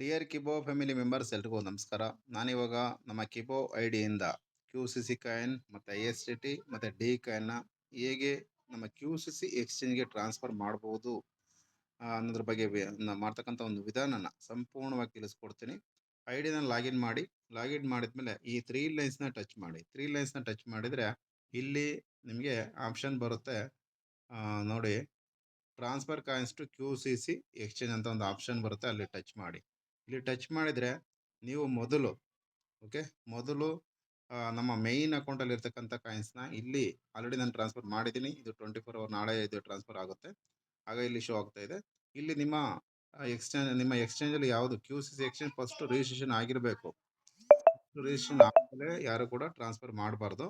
Dear ಕಿಬೋ family members ಎಲ್ರಿಗೂ ನಮಸ್ಕಾರ. ನಾನಿವಾಗ ನಮ್ಮ ಕಿಬೋ ಐ ಡಿಯಿಂದ ಕ್ಯೂ ಸಿ ಸಿ ಕಾಯಿನ್ ಮತ್ತು ಐ ಎಸ್ ಟಿ ಟಿ ಮತ್ತು ಡಿ ಕಾಯಿನ್ನ ಹೇಗೆ ನಮ್ಮ ಕ್ಯೂ ಸಿ ಸಿ ಎಕ್ಸ್ಚೇಂಜ್ಗೆ ಟ್ರಾನ್ಸ್ಫರ್ ಮಾಡ್ಬೋದು ಅನ್ನೋದ್ರ ಬಗ್ಗೆ ಮಾಡ್ತಕ್ಕಂಥ ಒಂದು ವಿಧಾನನ ಸಂಪೂರ್ಣವಾಗಿ ತಿಳಿಸ್ಕೊಡ್ತೀನಿ. ಐ ಲಾಗಿನ್ ಮಾಡಿ ಲಾಗಿನ್ ಮಾಡಿದ್ಮೇಲೆ ಈ ತ್ರೀ ಲೈನ್ಸ್ನ ಟಚ್ ಮಾಡಿ. ತ್ರೀ ಲೈನ್ಸ್ನ ಟಚ್ ಮಾಡಿದರೆ ಇಲ್ಲಿ ನಿಮಗೆ ಆಪ್ಷನ್ ಬರುತ್ತೆ ನೋಡಿ transfer coins to Q C C exchange ಅಂತ ಒಂದು ಆಪ್ಷನ್ ಬರುತ್ತೆ, ಅಲ್ಲಿ ಟಚ್ ಮಾಡಿ. ಇಲ್ಲಿ ಟಚ್ ಮಾಡಿದರೆ ನೀವು ಮೊದಲು ಓಕೆ ಮೊದಲು ನಮ್ಮ ಮೇಯ್ನ್ ಅಕೌಂಟಲ್ಲಿ ಇರ್ತಕ್ಕಂಥ ಕಾಯಿನ್ಸ್ನ ಇಲ್ಲಿ ಆಲ್ರೆಡಿ ನಾನು ಟ್ರಾನ್ಸ್ಫರ್ ಮಾಡಿದ್ದೀನಿ. ಇದು ಟ್ವೆಂಟಿ ಫೋರ್ ಅವರ್ ನಾಳೆ ಇದು ಟ್ರಾನ್ಸ್ಫರ್ ಆಗುತ್ತೆ. ಆಗ ಇಲ್ಲಿ ಶೋ ಆಗ್ತಾ ಇದೆ. ಇಲ್ಲಿ ನಿಮ್ಮ ಎಕ್ಸ್ಚೇಂಜ್ ನಿಮ್ಮ ಎಕ್ಸ್ಚೇಂಜಲ್ಲಿ ಯಾವುದು Q C C exchange first registration ಆಗಿರಬೇಕು. ರಿಜಿಸ್ಟ್ರೇಷನ್ ಆದಮೇಲೆ ಯಾರು ಕೂಡ ಟ್ರಾನ್ಸ್ಫರ್ ಮಾಡಬಾರ್ದು.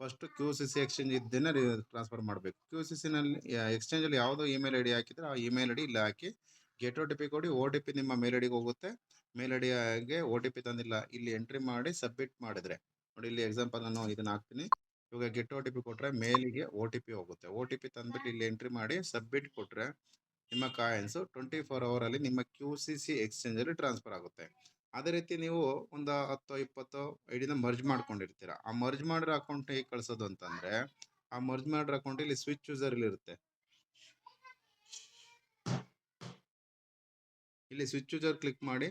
First Q C C exchange ಇದ್ದೇನೆ ಟ್ರಾನ್ಸ್ಫರ್ ಮಾಡಬೇಕು. ಕ್ಯೂ ಸಿ ಸಿನಲ್ಲಿ ಎಕ್ಸ್ಚೇಂಜಲ್ಲಿ ಯಾವುದು ಇಮೇಲ್ ಐ ಡಿ ಹಾಕಿದ್ರೆ ಆ ಇಮೇಲ್ ಐ ಡಿ ಇಲ್ಲಿ ಹಾಕಿ ಗೆಟ್ ಒ ಟಿ ಪಿ ಕೊಡಿ ಓ ಟಿ ಪಿ ನಿಮ್ಮ ಮೇಲ್ ಐ ಡಿಗೆ ಹೋಗುತ್ತೆ. ಮೇಲ್ ಐ ಡಿಗೆ ಓ ಟಿ ಪಿ ತಂದಿಲ್ಲ, ಇಲ್ಲಿ ಎಂಟ್ರಿ ಮಾಡಿ ಸಬ್ಮಿಟ್ ಮಾಡಿದ್ರೆ. ನೋಡಿ ಇಲ್ಲಿ ಎಕ್ಸಾಂಪಲ್ ನಾನು ಇದನ್ನ ಹಾಕ್ತೀನಿ. ಇವಾಗ ಗೆಟ್ ಒ ಟಿ ಪಿ ಕೊಟ್ಟರೆ ಮೇಲಿಗೆ ಒ ಟಿ ಪಿ ಹೋಗುತ್ತೆ. ಓ ಟಿ ಪಿ ತಂದ್ಬಿಟ್ಟು ಇಲ್ಲಿ ಎಂಟ್ರಿ ಮಾಡಿ ಸಬ್ಮಿಟ್ ಕೊಟ್ಟರೆ ನಿಮ್ಮ ಕಾಯಿನ್ಸು ಟ್ವೆಂಟಿ ಫೋರ್ ಅವರಲ್ಲಿ ನಿಮ್ಮ ಕ್ಯೂ ಸಿ ಸಿ ಎಕ್ಸ್ಚೇಂಜಲ್ಲಿ ಟ್ರಾನ್ಸ್ಫರ್ ಆಗುತ್ತೆ. ಅದೇ ರೀತಿ ನೀವು ಒಂದು ಹತ್ತು, ಇಪ್ಪತ್ತು ಐಡಿನ ಮರ್ಜ್ ಮಾಡ್ಕೊಂಡಿರ್ತೀರ. ಆ ಮರ್ಜ್ ಮಾಡಿರೋ ಅಕೌಂಟ್ ಹೇಗೆ ಕಳಿಸೋದು ಅಂತಂದರೆ, ಆ ಮರ್ಜ್ ಮಾಡಿರೋ ಅಕೌಂಟ್ ಇಲ್ಲಿ ಸ್ವಿಚ್ ಯೂಸರ್ ಇರುತ್ತೆ. ಇಲ್ಲಿ ಸ್ವಿಚ್ ಯೂಸರ್ ಕ್ಲಿಕ್ ಮಾಡಿ,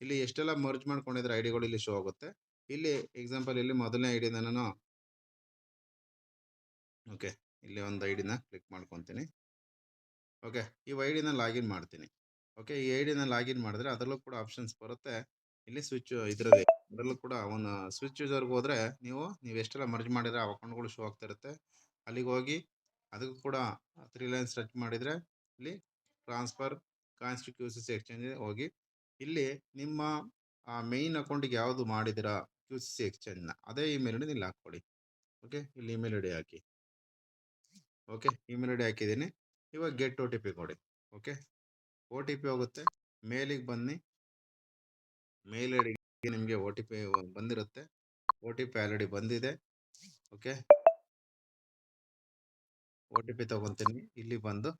ಇಲ್ಲಿ ಎಷ್ಟೆಲ್ಲ ಮರ್ಜ್ ಮಾಡ್ಕೊಂಡಿದ್ರೆ ಐಡಿಗಳು ಇಲ್ಲಿ ಶೋ ಆಗುತ್ತೆ. ಇಲ್ಲಿ ಎಕ್ಸಾಂಪಲ್ ಇಲ್ಲಿ ಮೊದಲನೇ ಐಡಿನ ನಾನು ಓಕೆ ಇಲ್ಲಿ ಒಂದು ಐಡಿನ ಕ್ಲಿಕ್ ಮಾಡ್ಕೊತೀನಿ. ಓಕೆ ಈ ಐಡಿನ ಲಾಗಿನ್ ಮಾಡ್ತೀನಿ. ಓಕೆ ಈ ಐಡಿನ ಲಾಗಿನ್ ಮಾಡಿದ್ರೆ ಅದರಲ್ಲೂ ಕೂಡ ಆಪ್ಷನ್ಸ್ ಬರುತ್ತೆ. ಇಲ್ಲಿ ಸ್ವಿಚ್ ಇದರಲ್ಲಿ, ಅದರಲ್ಲೂ ಕೂಡ ಒಂದು ಸ್ವಿಚ್ ಯೂಸರ್ಗೆ ಹೋದರೆ ನೀವು ನೀವು ಎಷ್ಟೆಲ್ಲ ಮರ್ಜ್ ಮಾಡಿದ್ರೆ ಆ ಅಕೌಂಟ್ಗಳು ಶೋ ಆಗ್ತಾ ಇರುತ್ತೆ. ಅಲ್ಲಿಗೆ ಹೋಗಿ, ಅದಕ್ಕೂ ಕೂಡ ತ್ರೀ ಲೈನ್ಸ್ ಟಚ್ ಮಾಡಿದರೆ, ಇಲ್ಲಿ transfer coins to Q C C exchange ಹೋಗಿ, ಇಲ್ಲಿ ನಿಮ್ಮ ಮೇಯ್ನ್ ಅಕೌಂಟಿಗೆ ಯಾವುದು ಮಾಡಿದಿರಾ ಕ್ಯೂ ಸಿ ಸಿ ಎಕ್ಸ್ಚೇಂಜ್ನ ಅದೇ ಇಮೇಲ್ ಐಡಿ ಇಲ್ಲಿ ಹಾಕ್ಕೊಡಿ ಓಕೆ ಇಲ್ಲಿ ಇಮೇಲ್ ಐಡಿ ಹಾಕಿ. ಓಕೆ ಇಮೇಲ್ ಐ ಡಿ ಹಾಕಿದ್ದೀನಿ. ಇವಾಗ ಗೆಟ್ ಒ ಟಿ ಪಿ ಕೊಡಿ. ಓಕೆ ಒ ಟಿ ಪಿ ಹೋಗುತ್ತೆ. ಮೇಲಿಗೆ ಬನ್ನಿ. ಮೇಲ್ ಐ ಡಿಗೆ ನಿಮಗೆ ಒ ಟಿ ಪಿ ಬಂದಿರುತ್ತೆ. ಒ ಟಿ ಪಿ ಆಲ್ರೆಡಿ ಬಂದಿದೆ. ಓಕೆ ಒ ಟಿ ಪಿ ತೊಗೊತೀನಿ. ಇಲ್ಲಿ ಬಂದು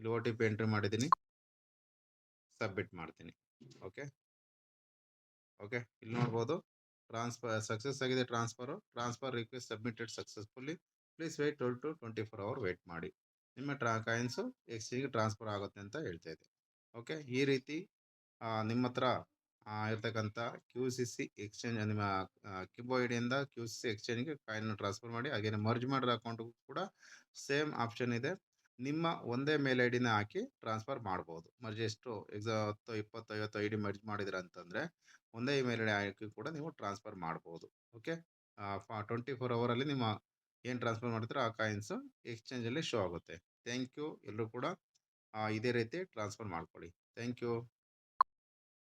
ಇಲ್ಲಿ ಓ ಟಿ ಪಿ ಎಂಟ್ರಿ ಮಾಡಿದ್ದೀನಿ. ಸಬ್ಮಿಟ್ ಮಾಡ್ತೀನಿ. ಓಕೆ ಓಕೆ ಇಲ್ಲಿ ನೋಡ್ಬೋದು. ಟ್ರಾನ್ಸ್ಫರ್ ಸಕ್ಸಸ್ ಆಗಿದೆ transfer transfer request submitted successfully please wait twelve to twenty four hour wait ಮಾಡಿ. ನಿಮ್ಮ ಟ್ರಾ ಕಾಯಿನ್ಸು ಎಕ್ಸ್ಚೇಂಜ್ಗೆ ಟ್ರಾನ್ಸ್ಫರ್ ಆಗುತ್ತೆ ಅಂತ ಹೇಳ್ತಾ ಇದೆ. ಓಕೆ ಈ ರೀತಿ ನಿಮ್ಮ ಹತ್ರ ಇರ್ತಕ್ಕಂಥ ಕ್ಯೂ ಸಿ ಸಿ ಎಕ್ಸ್ಚೇಂಜ್ ನಿಮ್ಮ ಕಿಬೋ ಐಡಿಯಿಂದ ಕ್ಯೂ ಸಿ ಸಿ ಎಕ್ಸ್ಚೇಂಜ್ಗೆ ಕಾಯಿನ್ ಟ್ರಾನ್ಸ್ಫರ್ ಮಾಡಿ ಹಾಗೆಯೇ ಮರ್ಜ್ ಮಾಡಿರೋ ಅಕೌಂಟ್ಗೂ ಕೂಡ ಸೇಮ್ ಆಪ್ಷನ್ ಇದೆ. ನಿಮ್ಮ ಒಂದೇ ಮೇಲ್ ಐ ಡಿನ ಹಾಕಿ ಟ್ರಾನ್ಸ್ಫರ್ ಮಾಡ್ಬೋದು. ಮರ್ಜ್ ಎಷ್ಟು ಎಕ್ಸಾ ಹತ್ತು ಇಪ್ಪತ್ತು ಐವತ್ತು ಐ ಡಿ ಮರ್ಜ್ ಮಾಡಿದ್ರ ಅಂತಂದ್ರೆ ಒಂದೇ ಇಮೇಲ್ ಐ ಡಿ ಹಾಕಿ ಕೂಡ ನೀವು ಟ್ರಾನ್ಸ್ಫರ್ ಮಾಡ್ಬೋದು. ಓಕೆ ಟ್ವೆಂಟಿ ಫೋರ್ ಅವರಲ್ಲಿ ನಿಮ್ಮ ಏನು ಟ್ರಾನ್ಸ್ಫರ್ ಮಾಡ್ತೀರೋ ಆ ಕಾಯಿನ್ಸು ಎಕ್ಸ್ಚೇಂಜಲ್ಲಿ ಶೋ ಆಗುತ್ತೆ. ಥ್ಯಾಂಕ್ ಯು ಎಲ್ಲರೂ ಕೂಡ ಇದೇ ರೀತಿ ಟ್ರಾನ್ಸ್ಫರ್ ಮಾಡ್ಕೊಳ್ಳಿ. Thank you